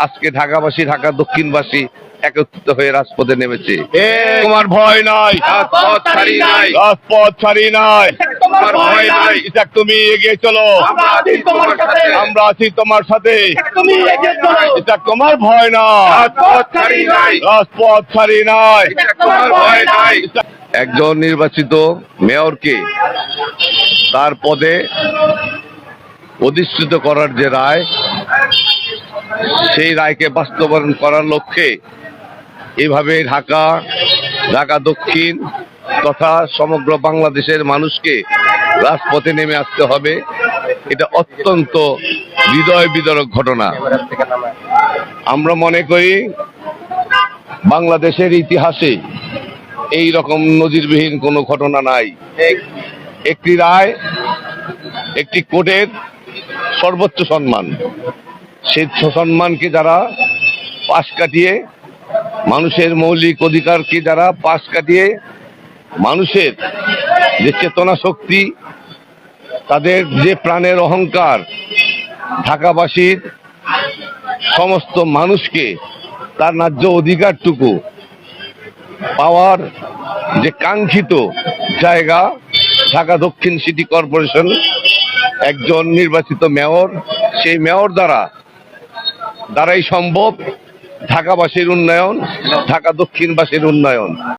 আজকে ঢাকাবাসী ঢাকা দক্ষিণবাসী একত্রিত হয়ে রাজপথে নেমেছে। তোমার ভয় নাই রাজপথ ছাড়ি নাই। রাজপথ ছাড়ি নাই। তোমার ভয় নাই। ইসাক তুমি এগিয়ে চলো। আমরা আছি তোমার সাথে। তোমার ইসাক ভয় নাই। রাজপথ ছাড়ি নাই। রাজপথ ছাড়ি নাই। তোমার ভয় নাই। একজন নির্বাচিত মেয়রকে তার পদে অধিষ্ঠিত করার যে রায় সেই রায়কে বাস্তবায়ন করার লক্ষ্যে এভাবে ঢাকা ঢাকা দক্ষিণ তথা সমগ্র বাংলাদেশের মানুষকে রাজপথে নেমে আসতে হবে। এটা অত্যন্ত হৃদয় বিদরক ঘটনা। আমরা মনে করি বাংলাদেশের ইতিহাসে এই রকম নজিরবিহীন কোনো ঘটনা নাই। একটি রায়, একটি কোর্টের সর্বোচ্চ সম্মান। সেই সম্মানকে যারা পাশ কাটিয়ে, মানুষের মৌলিক অধিকারকে যারা পাশ কাটিয়ে, মানুষের যে চেতনা শক্তি, তাদের যে প্রাণের অহংকার, ঢাকাবাসীর সমস্ত মানুষকে তার ন্যায্য অধিকারটুকু পাওয়ার যে কাঙ্ক্ষিত জায়গা, ঢাকা দক্ষিণ সিটি কর্পোরেশন একজন নির্বাচিত মেয়র, সেই মেয়র দ্বারা দ্বারাই সম্ভব ঢাকাবাসীর উন্নয়ন ঢাকা দক্ষিণবাসীর উন্নয়ন।